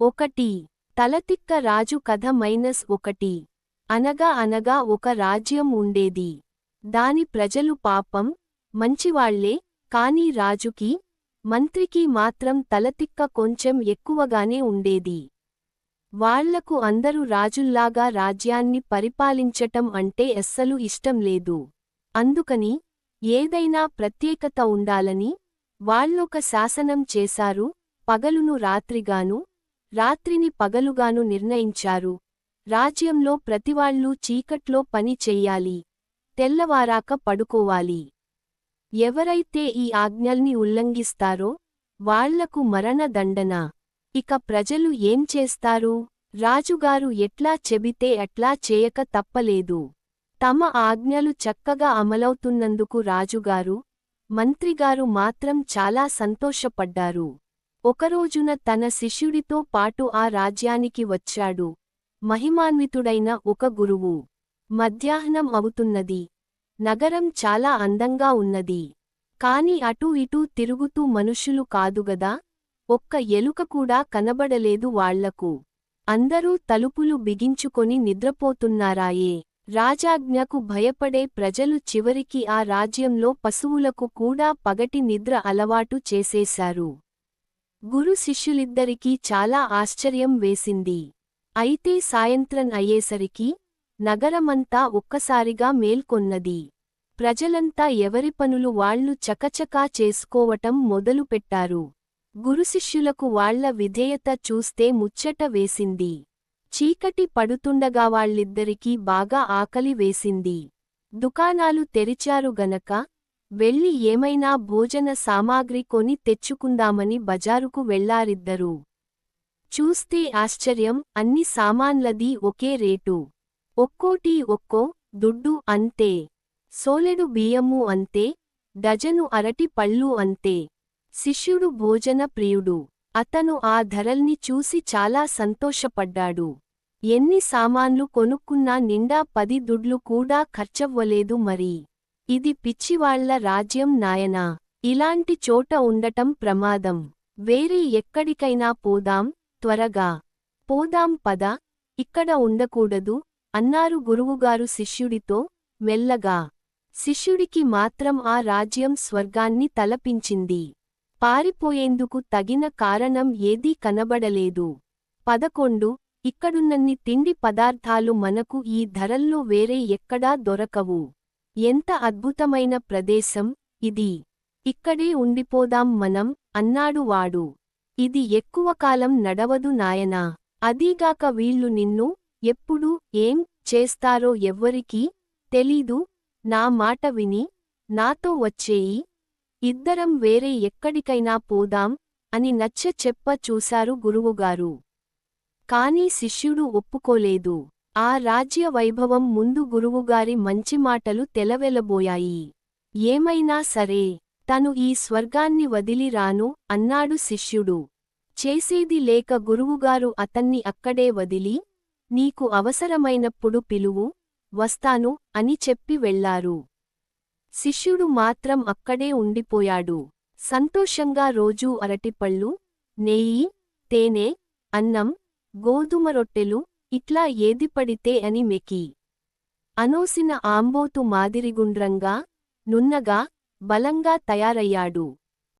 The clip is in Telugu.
ఒకటి. తలతిక్క రాజు కథ మైనస్ ఒకటి. అనగా అనగా ఒక రాజ్యం ఉండేది. దాని ప్రజలు పాపం మంచివాళ్ళే కాని రాజుకి మంత్రికి మాత్రం తలతిక్క కొంచెం ఎక్కువగానే ఉండేది. వాళ్ళకు అందరూ రాజుల్లాగా రాజ్యాన్ని పరిపాలించటం అంటే ఎస్సలు ఇష్టం లేదు. అందుకని ఏదైనా ప్రత్యేకత ఉండాలని వాళ్ళొక శాసనం చేశారు పగలును రాత్రిగాను రాత్రిని పగలుగాను నిర్ణయించారు. రాజ్యంలో ప్రతివాళ్ళూ చీకట్లో పని చెయ్యాలి తెల్లవారాక పడుకోవాలి. ఎవరైతే ఈ ఆజ్ఞల్ని ఉల్లంఘిస్తారో వాళ్ళకు మరణదండన ఇక ప్రజలు ఏం చేస్తారు? రాజుగారు ఎట్లా చెబితే అట్లా చేయక తప్పలేదు. తమ ఆజ్ఞలు చక్కగా అమలవుతున్నందుకు రాజుగారు మంత్రిగారు మాత్రం చాలా సంతోషపడ్డారు. ఒకరోజున తన శిష్యుడితో పాటు ఆ రాజ్యానికి వచ్చాడు. మహిమాన్వితుడైన ఒక గురువు. మధ్యాహ్నం అవుతున్నది. నగరం చాలా అందంగా ఉన్నది. కాని అటూ ఇటూ తిరుగుతూ మనుషులు కాదుగదా ఒక్క ఎలుక కూడా కనబడలేదు వాళ్ళకు. అందరూ తలుపులు బిగించుకొని నిద్రపోతున్నారాయే. రాజాజ్ఞకు భయపడే ప్రజలు చివరికి ఆ రాజ్యంలో పశువులకు కూడా పగటి నిద్ర అలవాటు చేసేశారు. గురు శిష్యులిద్దరికీ చాలా ఆశ్చర్యం వేసింది. అయితే సాయంత్రం అయ్యేసరికి నగరమంతా ఒక్కసారిగా మేల్కొన్నది. ప్రజలంతా ఎవరి పనులు వాళ్ళు చకచకా చేసుకోవటం మొదలుపెట్టారు గురుశిష్యులకు వాళ్ళ విధేయత చూస్తే ముచ్చట వేసింది. చీకటి పడుతుండగా వాళ్ళిద్దరికీ బాగా ఆకలి వేసింది. దుకాణాలు తెరిచారు గనక వెళ్ళి ఏమైనా భోజన సామాగ్రి కొని తెచ్చుకుందామని బజారుకు వెళ్ళారిద్దరూ. చూస్తే ఆశ్చర్యం అన్ని సామాన్లదీ ఒకే రేటు. ఒక్కోటీ ఒక్కో దుడ్డు అంతే. సోలెడు బియ్యము అంతే డజను అరటి పళ్ళు అంతే. శిష్యుడు భోజన ప్రియుడు. అతను ఆ ధరల్ని చూసి చాలా సంతోషపడ్డాడు. ఎన్ని సామాన్లు కొనుక్కున్నా నిండా పది దుడ్లు కూడా ఖర్చవ్వలేదు మరి. ఇది పిచ్చివాళ్ళ రాజ్యం నాయనా. ఇలాంటి చోట ఉండటం ప్రమాదం. వేరే ఎక్కడికైనా పోదాం త్వరగా. పోదాం పద. ఇక్కడ ఉండకూడదు అన్నారు గురువుగారు శిష్యుడితో మెల్లగా. శిష్యుడికి మాత్రం ఆ రాజ్యం స్వర్గాన్ని తలపించింది. పారిపోయేందుకు తగిన కారణం ఏదీ కనబడలేదు. పదకొండు ఇక్కడున్నన్ని తిండి పదార్థాలు మనకు ఈ ధరల్లో వేరే ఎక్కడా దొరకవు. ఎంత అద్భుతమైన ప్రదేశం ఇది. ఇక్కడే ఉండిపోదాం మనం అన్నాడు వాడు. ఇది ఎక్కువ కాలం నడవదు నాయనా. అదీగాక వీళ్ళు నిన్ను ఎప్పుడు ఏం చేస్తారో ఎవ్వరికీ తెలీదు. నా మాట విని నాతో వచ్చేయి. ఇద్దరం వేరే ఎక్కడికైనా పోదాం అని నచ్చ చెప్ప చూశారు గురువుగారు. కాని శిష్యుడు ఒప్పుకోలేదు. ఆ రాజ్య వైభవం ముందు గురువుగారి మంచి మాటలు తెలవెలబోయాయి. ఏమైనా సరే తను ఈ స్వర్గాన్ని వదిలి రాను అన్నాడు శిష్యుడు. చేసేది లేక గురువుగారు అతన్ని అక్కడే వదిలి నీకు అవసరమైనప్పుడు పిలువు వస్తాను అని చెప్పి వెళ్ళారు శిష్యుడు మాత్రం అక్కడే ఉండిపోయాడు. సంతోషంగా రోజూ అరటిపళ్ళు నెయ్యి తేనె అన్నం గోధుమ రొట్టెలు ఇట్లా ఏది పడితే అని మెకి. అనోసిన ఆంబోతు మాదిరిగుండ్రంగా నున్నగా బలంగా తయారయ్యాడు.